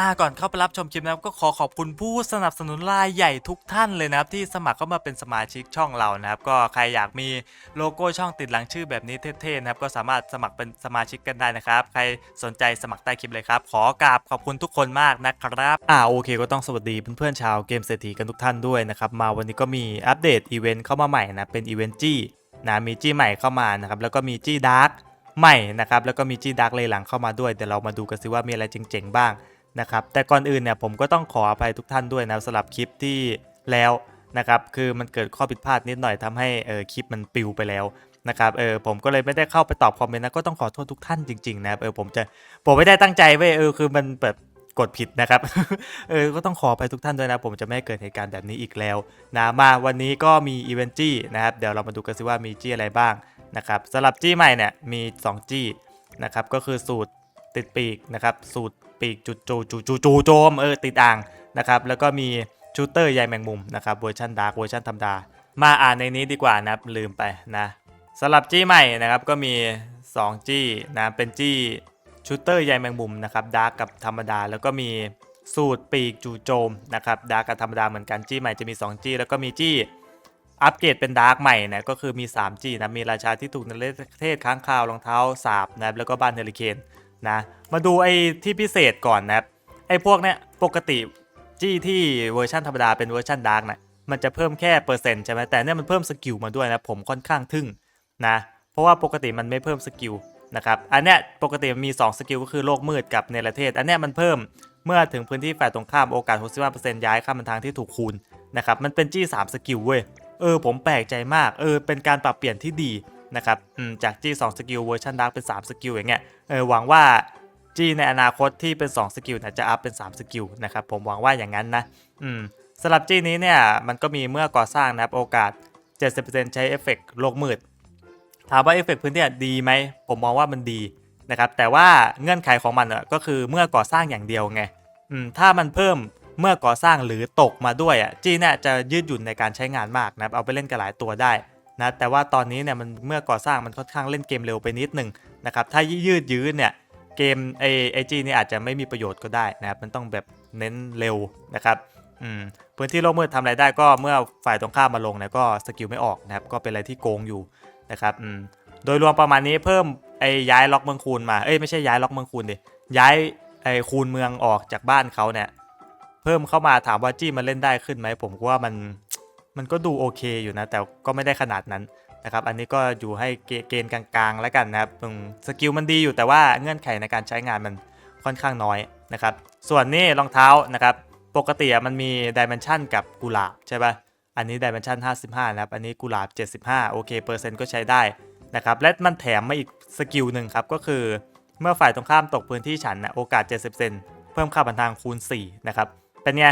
อ่าก่อนเข้าไปรับชมคลิปนะครับก็ขอขอบคุณผู้สนับสนุนรายใหญ่ทุกท่านเลยนะครับที่สมัครเข้ามาเป็นสมาชิกช่องเรานะครับก็ใครอยากมีโลโก้ช่องติดหลังชื่อแบบนี้เท่ๆนะครับก็สามารถสมัครเป็นสมาชิกกันได้นะครับใครสนใจสมัครใต้คลิปเลยครับขอกราบขอบคุณทุกคนมากนะครับอ่าโอเค ก็ต้องสวัสดีเพื่อนๆชาวเกมเศรษฐีกันทุกท่านด้วยนะครับมาวันนี้ก็มีอัปเดตอีเวนต์เข้ามาใหม่นะเป็นอีเวนต์จี้นะมีจี้ใหม่เข้ามานะครับแล้วก็มีจี้ดาร์กใหม่นะครับแล้วก็มีจี้ดาร์กเลยหลังเข้ามาด้วยเดี๋ยวเรามาดูกันสิว่ามีอะไรเจ๋งๆบ้าง นะครับแต่ก่อนอื่นเนี่ยผมก็ต้องขออภัยทุกท่านด้วยนะสำหรับคลิปที่แล้วนะครับคือมันเกิดข้อผิดพลาดนิดหน่อยทำให้เออคลิปมันปิวไปแล้วนะครับเออผมก็เลยไม่ได้เข้าไปตอบคอมเมนต์นะก็ต้องขอโทษทุกท่านจริงๆนะครับเออผมจะผมไม่ได้ตั้งใจเว้ยเออคือมันแบบกดผิดนะครับเออก็ต้องขอไปทุกท่านด้วยนะ ผมจะไม่เกิดเหตุการณ์แบบนี้อีกแล้วนะมาวันนี้ก็มีอีเวนต์จี้นะครับเดี๋ยวเรามาดูกันสิว่ามีจี้อะไรบ้างนะครับสำหรับจี้ใหม่เนี่ยมี2จี้นะครับก็คือสูตร ติดปีกนะครับ สูตรปีกจุดจูจูจูจูโจมเออติดอ่างนะครับแล้วก็มีชูเตอร์ใยแมงมุมนะครับเวอร์ชันดาร์กเวอร์ชันธรรมดา มาอ่านในนี้ดีกว่านะครับลืมไปนะสำหรับจี้ใหม่นะครับก็มี 2 จี้นะเป็นจี้ชูเตอร์ใยแมงมุมนะครับดาร์กกับธรรมดา แล้วก็มีสูตรปีกจูโจมนะครับดาร์กกับธรรมดาเหมือนกันจี้ใหม่จะมี 2 จี้แล้วก็มีจี้อัปเกรดเป็นดาร์กใหม่นะก็คือมี 3G นะมีราชาที่ถูกในประเทศค้างคาวรองเท้าสาบนะแล้วก็บ้านเฮลิเคน นะ มาดูไอ้ที่พิเศษก่อนนะครับ ไอ้พวกเนี้ยปกติจี้ที่เวอร์ชันธรรมดาเป็นเวอร์ชันดาร์กนะมันจะเพิ่มแค่เปอร์เซ็นต์ใช่ไหมแต่เนี่ยมันเพิ่มสกิลมาด้วยนะผมค่อนข้างทึ่งนะ เพราะว่าปกติมันไม่เพิ่มสกิลนะครับ อันเนี้ยปกติมันมี 2 สกิลก็คือโลกมืดกับเนรเทศ อันเนี้ยมันเพิ่มเมื่อถึงพื้นที่ฝ่ายตรงข้ามโอกาส 65%ย้ายข้ามเป็นทางที่ถูกคูณนะครับ มันเป็นจี้ 3 สกิลเว้ย เออผมแปลกใจมาก เออเป็นการปรับเปลี่ยนที่ดี นะครับอืมจาก G 2สกิลเวอร์ชันดาร์กเป็น 3 สกิลอย่างเงี้ยเออหวังว่า G ในอนาคตที่เป็น 2 สกิลเนี่ยจะอัพเป็น 3 สกิลนะครับผมหวังว่าอย่างนั้นนะอืมสำหรับ G นี้เนี่ยมันก็มีเมื่อก่อสร้างนะครับโอกาส 70%ใช้เอฟเฟกต์โลกมืด ถามว่าเอฟเฟกต์พื้นที่ดีไหมผมมองว่ามันดีนะครับแต่ว่าเงื่อนไขของมันอะก็คือเมื่อก่อสร้างอย่างเดียวไงถ้ามันเพิ่มเมื่อก่อสร้างหรือตกมาด้วยอะจีเนี่ยจะยืดหยุ่นในการใช้งานมากนะครับเอาไปเล่นกับหลายตัวได้ นะแต่ว่าตอนนี้เนี่ยมันเมื่อก่อสร้างมันค่อนข้างเล่นเกมเร็วไปนิดหนึ่งนะครับถ้ายืดยื้อเนี่ยเกมไอไอจีนี่อาจจะไม่มีประโยชน์ก็ได้นะครับมันต้องแบบเน้นเร็วนะครับอืมพื้นที่โลกมืดทำอะไรได้ก็เมื่อฝ่ายตรงข้ามมาลงเนี่ยก็สกิลไม่ออกนะครับก็เป็นอะไรที่โกงอยู่นะครับอืมโดยรวมประมาณนี้เพิ่มไอ้ย้ายล็อกเมืองคูณมา เอ้ยไม่ใช่ย้ายล็อกเมืองคูณดิ ย้ายไอ้คูณเมืองออกจากบ้านเขาเนี่ย เพิ่มเข้ามาถามว่าจี้มันเล่นได้ขึ้นไหมผมว่ามัน มันก็ดูโอเคอยู่นะ แต่ก็ไม่ได้ขนาดนั้นนะครับ อันนี้ก็อยู่ให้เกณฑ์กลางๆ แล้วกันนะครับสกิลมันดีอยู่แต่ว่าเงื่อนไขในการใช้งานมันค่อนข้างน้อยนะครับ ส่วนนี่รองเท้านะครับ ปกติมันมีดิเมนชันกับกุหลาบใช่ปะ่ะ อันนี้ดิเมนชัน55 นะครับ อันนี้กุหลาบ 75 โอเค เปอร์เซ็นต์ก็ใช้ได้นะครับ และมันแถมมาอีกสกิลหนึ่งครับ ก็คือเมื่อฝ่ายตรงข้ามตกพื้นที่ฉันนะโอกาส 70%เพิ่มค่าบันทางคูณ 4 นะครับ เป็นไง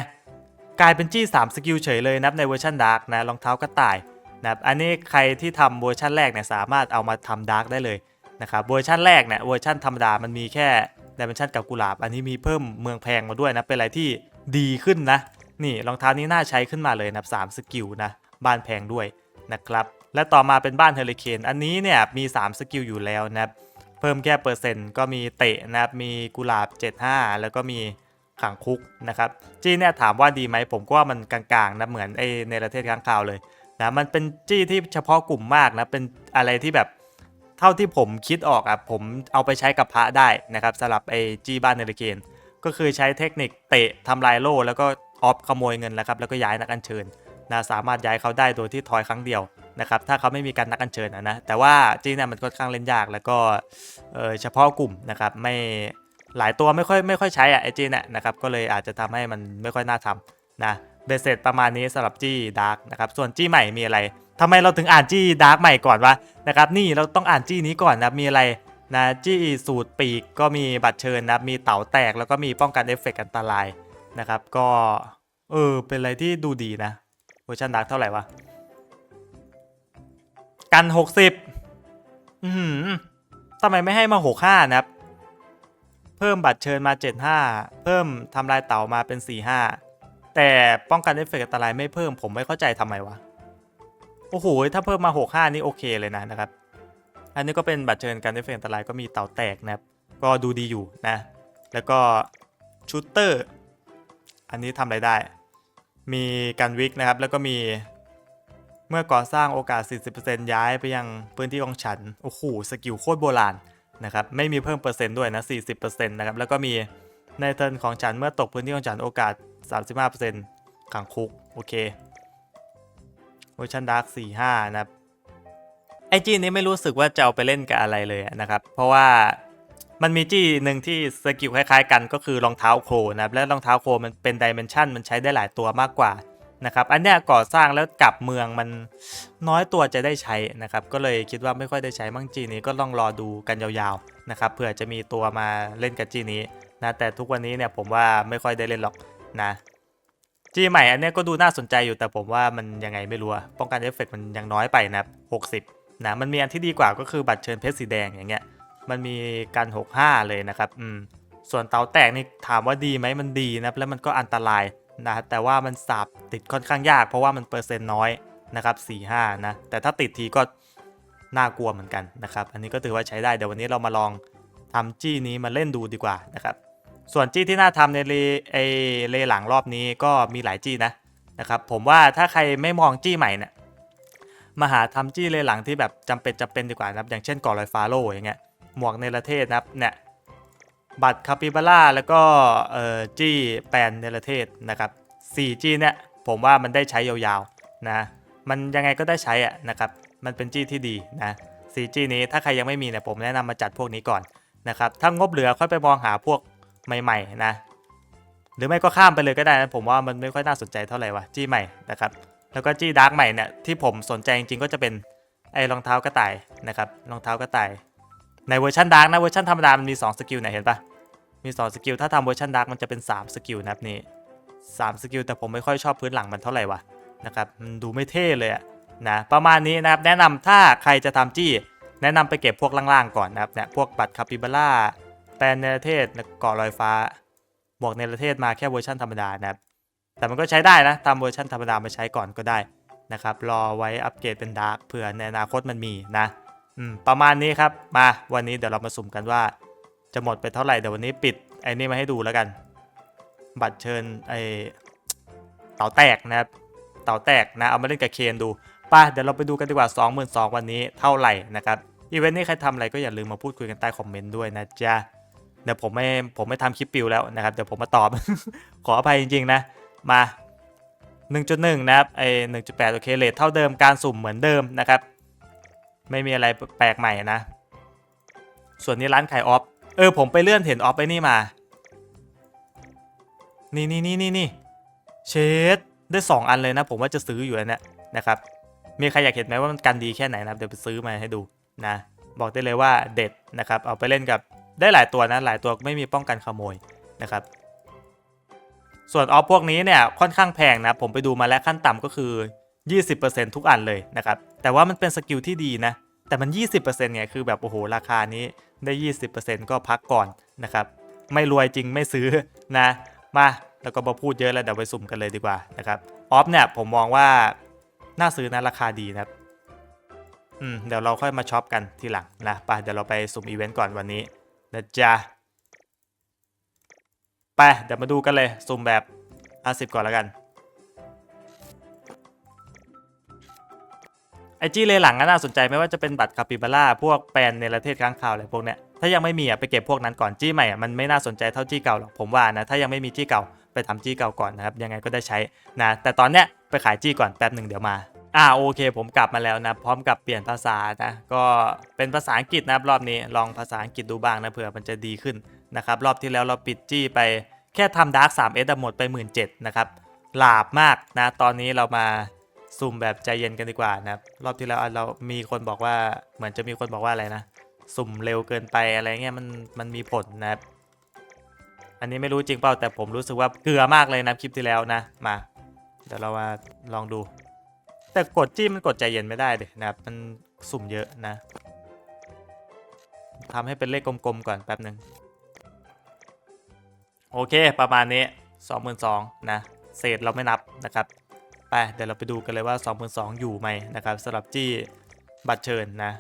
กลายเป็นจี้ 3 สกิลเฉยเลยนับในเวอร์ชันดาร์กนะรองเท้ากระต่ายนะครับอันนี้ใครที่ทำเวอร์ชันแรกเนี่ยสามารถเอามาทำดาร์กได้เลยนะครับเวอร์ชันแรกเนี่ยเวอร์ชันธรรมดามันมีแค่ดิเมนชันกับกุหลาบ อันนี้มีเพิ่มเมืองแพงมาด้วยนะ เป็นอะไรที่ดีขึ้นนะ นี่รองเท้านี้น่าใช้ขึ้นมาเลยนะสามสกิลนะ บ้านแพงด้วยนะครับ และต่อมาเป็นบ้านเฮลิเคน อันนี้เนี่ยมี 3 สกิลอยู่แล้วนับเพิ่มแค่เปอร์เซ็นต์ก็มีเตะนับมีกุหลาบ 75 แล้วก็มี ขังคุกนะครับจี้เนี่ยถามว่าดีไหมผมก็ว่ามันกลางๆนะเหมือนไอในประเทศค้างคาวเลยนะมันเป็นจี้ที่เฉพาะกลุ่มมากนะเป็นอะไรที่แบบเท่าที่ผมคิดออกอะผมเอาไปใช้กับพระได้นะครับสำหรับไอจี้บ้านเนรเกนก็คือใช้เทคนิคเตะทำลายโล่แล้วก็ออฟขโมยเงินแล้วครับแล้วก็ย้ายนักอัญเชิญนะสามารถย้ายเขาได้โดยที่ทอยครั้งเดียวนะครับถ้าเขาไม่มีการนักอัญเชิญอะนะแต่ว่าจี้เนี่ยมันค่อนข้างเล่นยากแล้วก็เออเฉพาะกลุ่มนะครับไม่ หลายตัวไม่ค่อยไม่ค่อยใช้อะไอจีเนี่ยนะครับก็เลยอาจจะทำให้มันไม่ค่อยน่าทำนะเบสเสร็จประมาณนี้สำหรับจี้ดาร์กนะครับส่วนจี้ใหม่มีอะไรทำไมเราถึงอ่านจี้ดาร์กใหม่ก่อนวะนะครับนี่เราต้องอ่านจี้นี้ก่อนนะมีอะไรนะจี้สูตรปีกก็มีบัตรเชิญนะมีเต๋าแตกแล้วก็มีป้องกันเอฟเฟกต์อันตรายนะครับก็เออเป็นอะไรที่ดูดีนะเวอร์ชันดาร์กเท่าไหร่วะกัน 60อือหือทำไมไม่ให้มา 65 นะครับ เพิ่มบัตรเชิญมา 75 เพิ่มทำลายเต่ามาเป็น 45 แต่ป้องกันเอฟเฟกต์อันตรายไม่เพิ่มผมไม่เข้าใจทำไมวะ โอ้โห ถ้าเพิ่มมา 65 นี่โอเคเลยนะนะครับ อันนี้ก็เป็นบัตรเชิญการเอฟเฟกต์อันตรายก็มีเต่าแตกนะครับ ก็ดูดีอยู่นะ แล้วก็ชูเตอร์ อันนี้ทำอะไรได้ มีการวิกนะครับ แล้วก็มีเมื่อก่อสร้างโอกาส 40%ย้ายไปยังพื้นที่ของฉัน โอ้โห สกิลโคตรโบราณ นะครับไม่มีเพิ่มเปอร์เซ็นต์ด้วยนะ 40%นะครับแล้วก็มีในเทิร์นของฉันเมื่อตกพื้นที่ของฉันโอกาส 35%ขังคุก โอเคเวอร์ชันดาร์ก45 นะครับไอจีนี้ไม่รู้สึกว่าจะเอาไปเล่นกับอะไรเลยนะครับ เพราะว่ามันมีจี้หนึ่งที่สกิลคล้ายๆกันก็คือรองเท้าโครนะครับและรองเท้าโครมันเป็นดิเมนชันมันใช้ได้หลายตัวมากกว่า นะครับ อันเนี้ยก่อสร้างแล้วกลับเมืองมันน้อยตัวจะได้ใช้นะครับ ก็เลยคิดว่าไม่ค่อยได้ใช้มั่งจีนี้ก็ลองรอดูกันยาวๆนะครับเผื่อจะมีตัวมาเล่นกับจีนี้นะแต่ทุกวันนี้เนี่ยผมว่าไม่ค่อยได้เล่นหรอกนะจีใหม่อันเนี้ยก็ดูน่าสนใจอยู่แต่ผมว่ามันยังไงไม่รู้ป้องกันเอฟเฟกต์มันยังน้อยไปนะ60นะมันมีอันที่ดีกว่าก็คือบัตรเชิญเพชรสีแดงอย่างเงี้ยมันมีการ 65 เลยนะครับอืมส่วนเตาแตกนี่ถามว่าดีไหมมันดีนะแล้วมันก็อันตราย นะแต่ว่ามันสับติดค่อนข้างยาก เพราะว่ามันเปอร์เซ็นต์น้อยนะครับ45นะแต่ถ้าติดทีก็น่ากลัวเหมือนกันนะครับอันนี้ก็ถือว่าใช้ได้เดี๋ยววันนี้เรามาลองทำจี้นี้มาเล่นดูดีกว่านะครับส่วนจี้ที่น่าทำในเลไอเลหลังรอบนี้ก็มีหลายจี้นะนะครับผมว่าถ้าใครไม่มองจี้ใหม่เนี่ยมาหาทำจี้เลหลังที่แบบจำเป็นจำเป็นดีกว่านะอย่างเช่นก่อลอยฟาโร่อย่างเงี้ยหมวกในประเทศนะครับเนี่ย บัตรคาปิบาร่าแล้วก็เอ่อจี้แปนในปรเทศนะครับ 4G เนี่ยผมว่ามันได้ใช้ยาวๆนะมันยังไงก็ได้ใช้อะนะครับมันเป็นจี้ที่ดีนะ 4G นี้ถ้าใครยังไม่มีเนี่ยผมแนะนำมาจัดพวกนี้ก่อนนะครับถ้างบเหลือค่อยไปมองหาพวกใหม่ๆนะหรือไม่ก็ข้ามไปเลยก็ได้นะผมว่ามันไม่ค่อยน่าสนใจเท่าไหร่วะจี้ใหม่นะครับแล้วก็จี้ดาร์กใหม่เนี่ยที่ผมสนใจจริงๆก็จะเป็นไอ้รองเท้ากระต่ายนะครับรองเท้ากระต่าย ในเวอร์ชันดาร์กนะเวอร์ชันธรรมดามันมี2สกิลไหนเห็นปะมี2สกิลถ้าทำเวอร์ชันดาร์กมันจะเป็น3สกิลนะครับนี่3สกิลแต่ผมไม่ค่อยชอบพื้นหลังมันเท่าไหร่วะนะครับมันดูไม่เท่เลยอะนะประมาณนี้นะครับแนะนำถ้าใครจะทำจี้ แนะนำไปเก็บพวกล่างๆก่อนนะครับเนี่ยพวกบัตรคาปิบาร่าแปลนเนรเทศเกาะลอยฟ้าบวกเนรเทศมาแค่เวอร์ชันธรรมดานะครับแต่มันก็ใช้ได้นะทำเวอร์ชันธรรมดามาใช้ก่อนก็ได้นะครับรอไว้อัปเกรดเป็นดาร์กเผื่อในอนาคตมันมีนะ ประมาณนี้ครับ มาวันนี้เดี๋ยวเรามาสุ่มกันว่า จะหมดไปเท่าไหร่เดี๋ยววันนี้ปิดไอ้นี่มาให้ดูแล้วกัน บัตรเชิญไอเต่าแตกนะครับเต่าแตกนะเอามาเล่นกับเคนดูไป่ะเดี๋ยวเราไปดูกันดีกว่า 22,000วันนี้เท่าไหร่นะครับอีเวนต์นี้ใครทำอะไรก็อย่าลืมมาพูดคุยกันใต้คอมเมนต์ด้วยนะจ๊ะเดี๋ยวผมไม่ผมไม่ทำคลิปปิวแล้วนะครับเดี๋ยวผมมาตอบ ขออภัยจริงๆนะมา 1.1 นะครับไอ1.8 โอเคเลทเท่าเดิมการสุ่มเหมือนเดิมนะครับ ไม่มีอะไรแปลกใหม่นะ ส่วนนี้ร้านขายออฟ เออ ผมไปเลื่อนเห็นออฟไอ้นี่มา นี่นี่นี่นี่นี่เชดได้2อันเลยนะ ผมว่าจะซื้ออยู่แล้วเนี่ยนะครับ มีใครอยากเห็นไหมว่ามันกันดีแค่ไหนนะครับ เดี๋ยวไปซื้อมาให้ดูนะ บอกได้เลยว่าเด็ดนะครับ เอาไปเล่นกับได้หลายตัวนะ หลายตัวไม่มีป้องกันขโมยนะครับ ส่วนออฟพวกนี้เนี่ยค่อนข้างแพงนะ ผมไปดูมาแล้วขั้นต่ำก็คือ 20%ทุกอันเลยนะครับ แต่ว่ามันเป็นสกิลที่ดีนะ แต่มัน 20%เนี่ยคือแบบโอ้โหราคานี้ได้ 20%ก็พักก่อนนะครับ ไม่รวยจริงไม่ซื้อนะ มาแล้วก็มาพูดเยอะแล้วเดี๋ยวไปสุ่มกันเลยดีกว่านะครับออฟเนี่ยผมมองว่าน่าซื้อนะราคาดีนะครับอืมเดี๋ยวเราค่อยมาช็อปกันทีหลังนะไปเดี๋ยวเราไปสุ่มอีเวนต์ก่อนวันนี้นะจ๊ะไปเดี๋ยวมาดูกันเลยสุ่มแบบ50ก่อนแล้วกัน ไอจี้เลยหลังก็น่าสนใจไม่ว่าจะเป็นบัตรคาปิบาร่าพวกแปลนในประเทศค้างคาวอะไรพวกเนี้ยถ้ายังไม่มีอะไปเก็บพวกนั้นก่อนจี้ใหม่อะมันไม่น่าสนใจเท่าจี้เก่าหรอกผมว่านะถ้ายังไม่มีจี้เก่าไปทำจี้เก่าก่อนนะครับยังไงก็ได้ใช้นะแต่ตอนเนี้ยไปขายจี้ก่อนแป๊บหนึ่งเดี๋ยวมาอ่าโอเค ผมกลับมาแล้วนะพร้อมกับเปลี่ยนภาษานะก็เป็นภาษาอังกฤษนะครับรอบนี้ลองภาษาอังกฤษดูบ้างนะเผื่อมันจะดีขึ้นนะครับรอบที่แล้วเราปิดจี้ไปแค่ทำดาร์กสามเอสหมดไปหมื่นเจ็ดนะครับหลาบมากนะตอนนี้เรามา สุ่มแบบใจเย็นกันดีกว่านะครับ รอบที่แล้วเรามีคนบอกว่าเหมือนจะมีคนบอกว่าอะไรนะ สุ่มเร็วเกินไปอะไรเงี้ยมันมันมีผลนะครับ อันนี้ไม่รู้จริงเปล่าแต่ผมรู้สึกว่าเกลือมากเลยนะคลิปที่แล้วนะมา เดี๋ยวเรามาลองดู แต่กดจิ้มมันกดใจเย็นไม่ได้เลยนะครับ มันสุ่มเยอะนะทำให้เป็นเลขกลมๆก่อนแป๊บหนึ่งโอเคประมาณนี้ 22,000นะเศษเราไม่นับนะครับ ไปเดี๋ยวเราไปดูกันเลยว่า2002อยู่ไหมนะครับสำหรับจี้บัตรเชิญนะ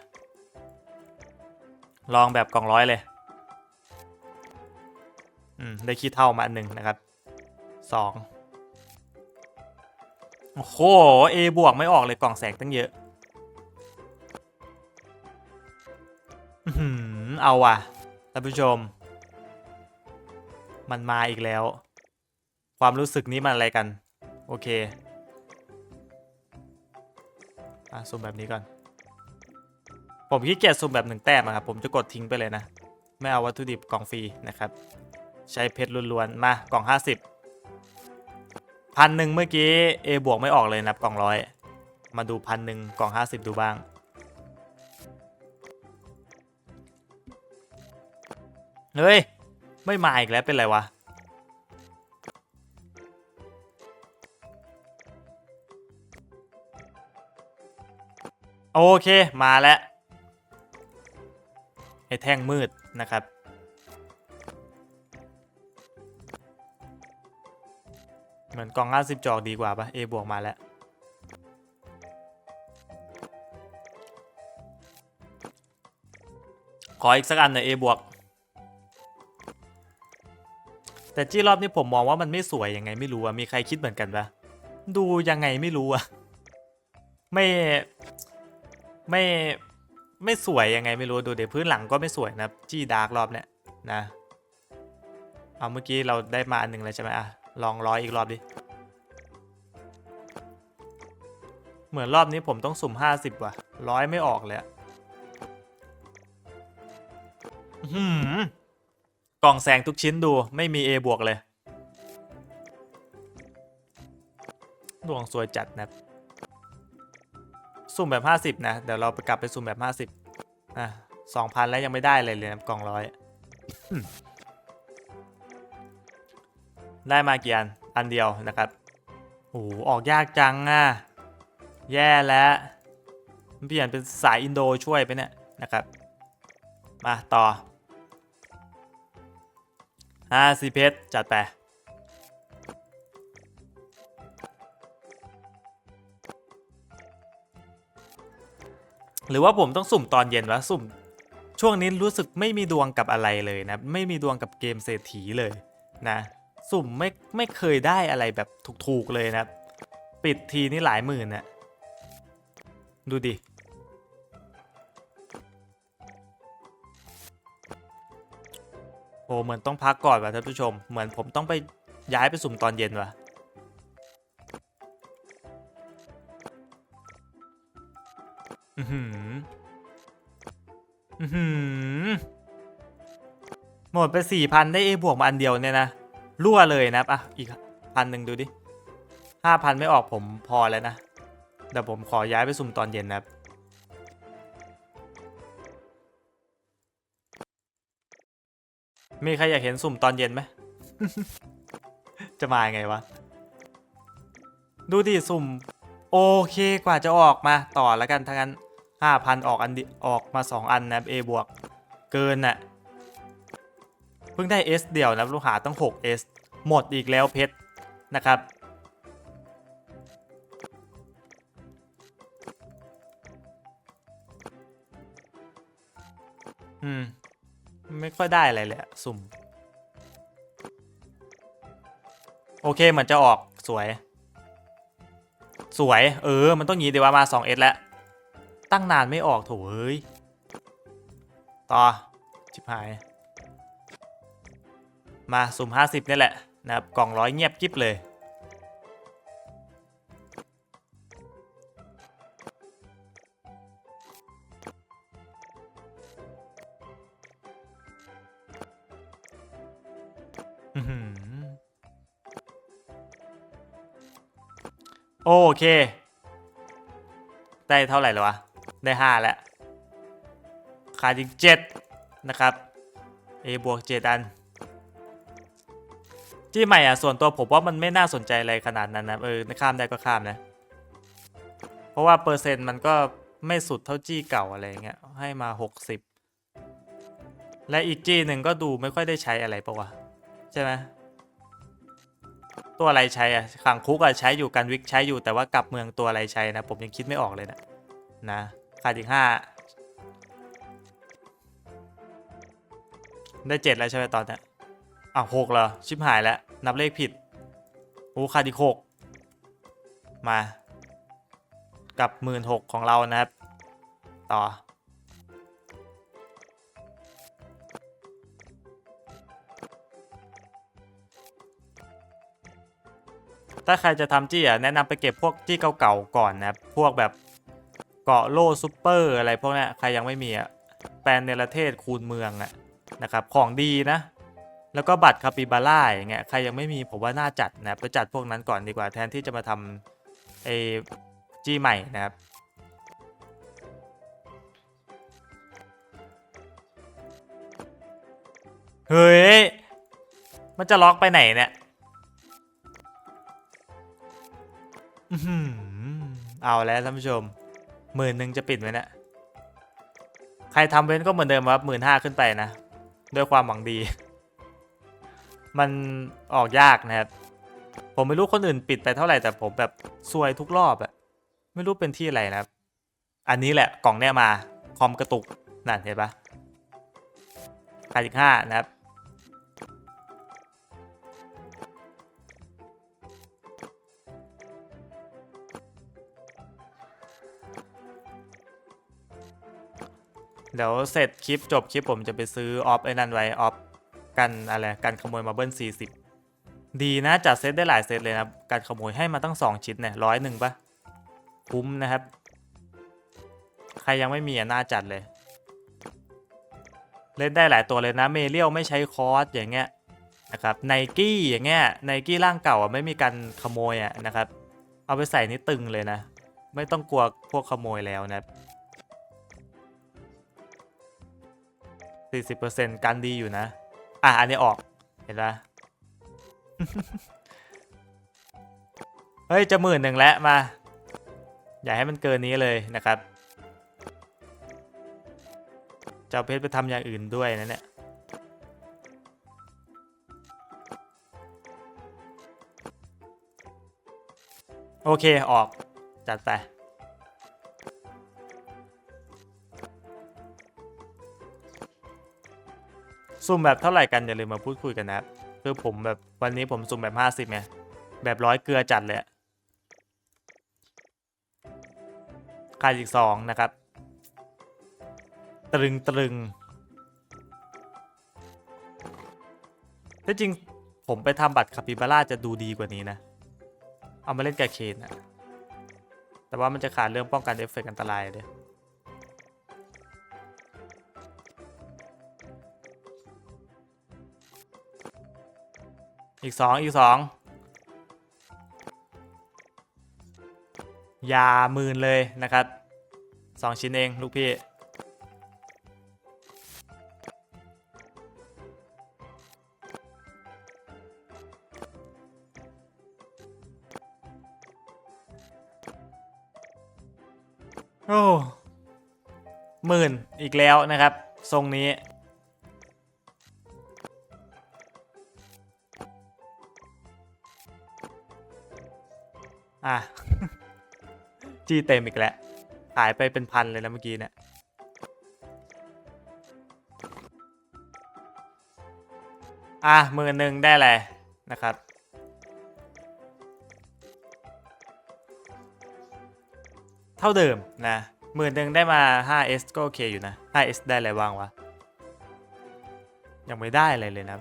ลองแบบกล่องร้อยเลยอืมได้ขี้เท่ามาอันหนึ่งนะครับสองโอ้โห A บวกไม่ออกเลยกล่องแสงตั้งเยอะหือเอาว่ะท่านผู้ชม มันมาอีกแล้ว ความรู้สึกนี้มันอะไรกัน โอเค อะสุ่มแบบนี้ก่อน ผมขี้เกียจสุ่มแบบหนึ่งแต้มอะครับ ผมจะกดทิ้งไปเลยนะ ไม่เอาวัตถุดิบกล่องฟรีนะครับ ใช้เพชรล้วนๆ มากล่อง 50พันหนึ่งเมื่อกี้ A บวกไม่ออกเลยนะกล่องร้อยมาดูพันหนึ่งกล่อง 50 ดูบ้าง เฮ้ย ไม่มาอีกแล้วเป็นไรวะ โอเคมาแล้วไอ้แท่งมืดนะครับ เหมือนกล่อง50จอกดีกว่าปะ A บวกมาแล้ว ขออีกสักอันหน่อย A บวก แต่จี้รอบนี้ผมมองว่ามันไม่สวยยังไงไม่รู้อะมีใครคิดเหมือนกันปะดูยังไงไม่รู้อะไม่ ไม่ไม่สวยยังไงไม่รู้ดูเดี๋ยวพื้นหลังก็ไม่สวยนะจี้ดาร์กรอบเนี้ยนะเอาเมื่อกี้เราได้มาอันหนึ่งเลยใช่ไหมอะลองร้อยอีกรอบดิเหมือนรอบนี้ผมต้องสุ่ม 50 ว่ะร้อยไม่ออกเลยอะอื้อหือกล่องแสงทุกชิ้นดูไม่มี A บวกเลย ดวงสวยจัดนะ สุ่มแบบ 50 นะ เดี๋ยวเราไปกลับไปสุ่มแบบ 50 อะ2,000แล้วยังไม่ได้เลยเลยนะกล่องร้อย ได้มากี่อัน อันเดียวนะครับโอ้ออกยากจังอะ แย่แล้วเปลี่ยนเป็นสายอินโดช่วยไปเนี่ยนะครับ มาต่อห้าซีเพชรจัดไป หรือว่าผมต้องสุ่มตอนเย็นวะสุ่ม ช่วงนี้รู้สึกไม่มีดวงกับอะไรเลยนะ ไม่มีดวงกับเกมเศรษฐีเลยนะ สุ่มไม่ไม่เคยได้อะไรแบบถูกๆเลยนะ ปิดทีนี่หลายหมื่นนะดูดิโอ้เหมือนต้องพักก่อนว่ะท่านผู้ชม เหมือนผมต้องไปย้ายไปสุ่มตอนเย็นว่ะ หือหมดไปสี่พันได้เอบวกมาอันเดียวเนี่ยนะรั่วเลยนะอะอีกพันหนึ่งดูดิห้าพันไม่ออกผมพอแล้วนะเดี๋ยวผมขอย้ายไปสุ่มตอนเย็นนะครับมีใครอยากเห็นสุ่มตอนเย็นไหม จะมาไงวะ ดูดิสุ่ม โอเคกว่าจะออกมาต่อแล้วกันทั้งนั้น ห้าพันออกอันออกมาสองอันนะครับ A บวก เกินน่ะ เพิ่งได้ S เดี่ยวนะลูกหาต้อง 6S หมดอีกแล้วเพชรนะครับ อืม ไม่ค่อยได้อะไรเลยสุ่ม โอเคเหมือนจะออกสวย สวย เออ มันต้องยีดีว่ามา 2S แล้ว ตั้งนานไม่ออกโถเอ้ย ต่อชิบหาย มาสุ่ม50นี่แหละนะครับกล่องร้อยเงียบกิ๊บเลยโอเค ได้เท่าไหร่แล้ววะ ได้ห้าแล้วขาดอีกเจ็ดนะครับ A บวกเจ็ดอัน ที่ใหม่อะส่วนตัวผมว่ามันไม่น่าสนใจอะไรขนาดนั้นนะเออข้ามได้ก็ข้ามนะ เพราะว่าเปอร์เซ็นต์มันก็ไม่สุดเท่าจี้เก่าอะไรเงี้ยให้มา 60 และอีกจี้หนึ่งก็ดูไม่ค่อยได้ใช้อะไรปะวะใช่ไหมตัวอะไรใช้อะขังคุกอะใช้อยู่กันวิกใช้อยู่แต่ว่ากลับเมืองตัวอะไรใช้นะ ผมยังคิดไม่ออกเลยนะนะ ขาดอีกห้าได้เจ็ดแล้วใช่ไหมตอนเนี้ยอ้าวหกเหรอ ชิบหายแล้ว นับเลขผิดโอ้ขาดอีกหกมา กับหมื่นหกของเรานะครับ ต่อ ถ้าใครจะทำจี้อะแนะนำไปเก็บพวกจี้เก่าๆก่อนนะครับ พวกแบบ เกาะโล่ซูเปอร์อะไรพวกนี้ใครยังไม่มีอะแปลนเนรเทศคูณเมืองอะนะครับของดีนะ แล้วก็บัตรคาปิบาร่าอย่างเงี้ยใครยังไม่มีผมว่าน่าจัดนะไปจัดพวกนั้นก่อนดีกว่าแทนที่จะมาทำไอ้จีใหม่นะครับเฮ้ย มันจะล็อกไปไหนเนี่ยอื้อหือเอาแล้วท่านผู้ชม หมื่นหนึ่งจะปิดไหมเนะี่ยใครทำเว้นก็เหมือนเดิมครับหมื่นห้าขึ้นไปนะ ด้วยความหวังดี มันออกยากนะครับ ผมไม่รู้คนอื่นปิดไปเท่าไหร่แต่ผมแบบซวยทุกรอบอะไม่รู้เป็นที่อะไรนะครับ อันนี้แหละกล่องเนี้ยมาคอมกระตุกนั่นเห็นปะขาดอีกห้านะครับ เดี๋ยวเสร็จคลิปจบคลิปผมจะไปซื้อออฟไอ้นั่นไว้ออฟกันอะไรกันขโมยมาเบิ้ล40ดีนะจัดเซตได้หลายเซตเลยนะครับการขโมยให้มาตั้ง2ชิ้นเนี่ยร้อยหนึ่งปะคุ้มนะครับ ใครยังไม่มีอะน่าจัดเลย เล่นได้หลายตัวเลยนะเมเรียลไม่ใช้คอร์สอย่างเงี้ยนะครับไนกี้อย่างเงี้ยไนกี้ร่างเก่าอะไม่มีการขโมยอะนะครับ เอาไปใส่นี่ตึงเลยนะ ไม่ต้องกลัวพวกขโมยแล้วนะ 40%กันดีอยู่นะ อะ อันนี้ออก เห็นปะเฮ้ย จะหมื่นหนึ่งแล้วมา อย่าให้มันเกินนี้เลยนะครับจะเอาเพชรไปทำอย่างอื่นด้วยนะเนี่ย โอเค ออก จัดไป สุ่มแบบเท่าไหร่กันอย่าลืมมาพูดคุยกันนะครับคือผมแบบวันนี้ผมสุ่มแบบ50ไงแบบร้อยเกลือจัดเลยขาดอีกสองนะครับ ตรึงตรึงที่จริงผมไปทำบัตรคาปิบาร่าจะดูดีกว่านี้นะ เอามาเล่นกับเคนอะแต่ว่ามันจะขาดเรื่องป้องกันเอฟเฟกต์อันตรายเลย อีกสองอีกสองยาหมื่นเลยนะครับสองชิ้นเองลูกพี่โอ้หมื่นอีกแล้วนะครับ ทรงนี้ จี้เต็มอีกแล้วขายไปเป็นพันเลยนะเมื่อกี้เนี่ยอะมือหนึ่งได้เลยนะครับ เท่าเดิมนะหมื่นหนึ่งได้มา 5s ก็โอเคอยู่นะ 5s ได้อะไรบ้างวะ ยังไม่ได้อะไรเลยนะ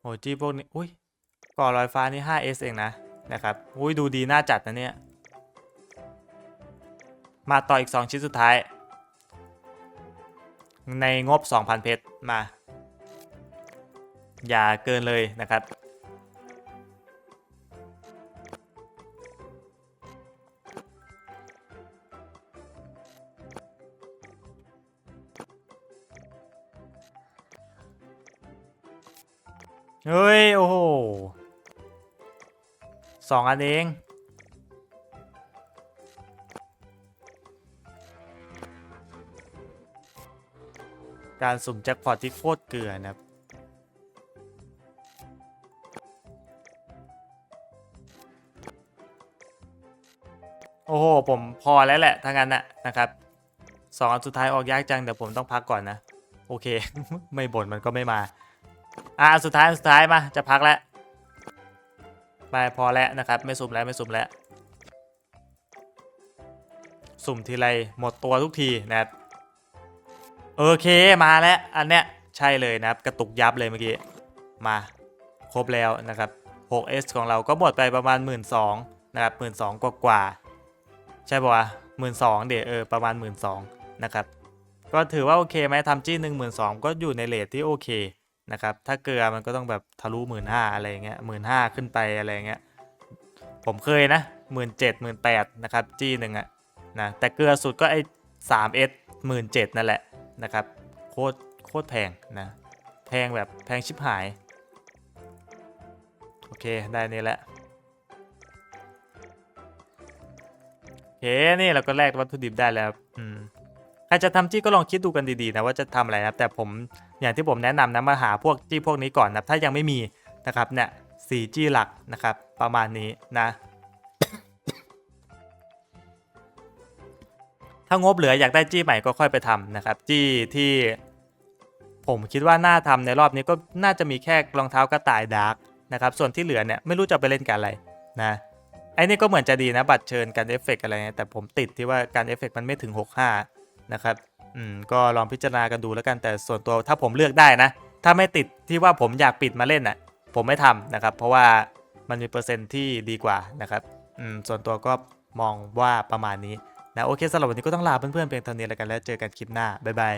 โอ้จีพวกนี้ อุ้ยก่อลอยฟ้านี่ 5s เองนะนะครับ อุ้ยดูดีน่าจัดนะเนี่ย มาต่ออีก 2 ชิ้นสุดท้าย ในงบ 2,000 เพชรมา อย่าเกินเลยนะครับ เฮ้ย โอ้โหสองอันเอง การสุ่มแจ็คพอตที่โคตรเกลือนะครับโอ้โห ผมพอแล้วแหละถ้างั้นนะนะครับสองอันสุดท้ายออกยากจังเดี๋ยวผมต้องพักก่อนนะ โอเค ไม่บ่นมันก็ไม่มา อะสุดท้ายสุดท้ายมาจะพักแล้วไปพอแล้วนะครับ ไม่สุ่มแล้วไม่สุ่มแล้ว สุ่มทีไรหมดตัวทุกทีนะครับ โอเคมาแล้วอันเนี้ยใช่เลยนะครับกระตุกยับเลยเมื่อกี้มาครบแล้วนะครับ 6S ของเราก็หมดไปประมาณ 1 2ื่นนะครับ1 2ื่นกว่ากว่าใช่ปะวะหมื่นสองเดี๋ยวเออประมาณ 1 2ื่นนะครับก็ถือว่าโอเคไหมทำจี้หนึ่งหมื่นสองก็อยู่ในเลทที่โอเคนะครับถ้าเกลือมันก็ต้องแบบทะลุหมื่นห้าอะไรเงี้ยหมื่นห้าขึ้นไปอะไรเงี้ยผมเคยนะหมื่นเจ็ดหมื่นแปดนะครับจี้หนึ่งอะนะแต่เกลือสุดก็ไอ้สามเอสหมื่นเจ็ดนั่นแหละ นะครับโคตรโคตรแพงนะแพงแบบแพงชิบหาย โอเคได้นี่แหละโอเคนี่เราก็แลกวัตถุดิบได้แล้วอืมใครจะทำจี้ก็ลองคิดดูกันดีๆนะว่าจะทำอะไรนะแต่ผมอย่างที่ผมแนะนำนะมาหาพวกจี้พวกนี้ก่อนนะถ้ายังไม่มีนะครับเนี่ยสี่จี้หลักนะครับประมาณนี้นะ ถ้างบเหลืออยากได้จี้ใหม่ก็ค่อยไปทำนะครับ จี้ที่ผมคิดว่าน่าทำในรอบนี้ก็น่าจะมีแค่รองเท้ากระต่ายดาร์กนะครับส่วนที่เหลือเนี่ยไม่รู้จะไปเล่นกันอะไรนะไอ้นี่ก็เหมือนจะดีนะบัตรเชิญการเอฟเฟกต์อะไรเงี้ยแต่ผมติดที่ว่าการเอฟเฟกต์มันไม่ถึง 65 นะครับอืมก็ลองพิจารณากันดูแล้วกันแต่ส่วนตัวถ้าผมเลือกได้นะ ถ้าไม่ติดที่ว่าผมอยากปิดมาเล่นอะผมไม่ทำนะครับ เพราะว่ามันมีเปอร์เซ็นต์ที่ดีกว่านะครับอืมส่วนตัวก็มองว่าประมาณนี้ นะโอเคสำหรับวันนี้ก็ต้องลาเพื่อนๆเพียงเท่านี้แล้วกันแล้วเจอกันคลิปหน้าบ๊ายบาย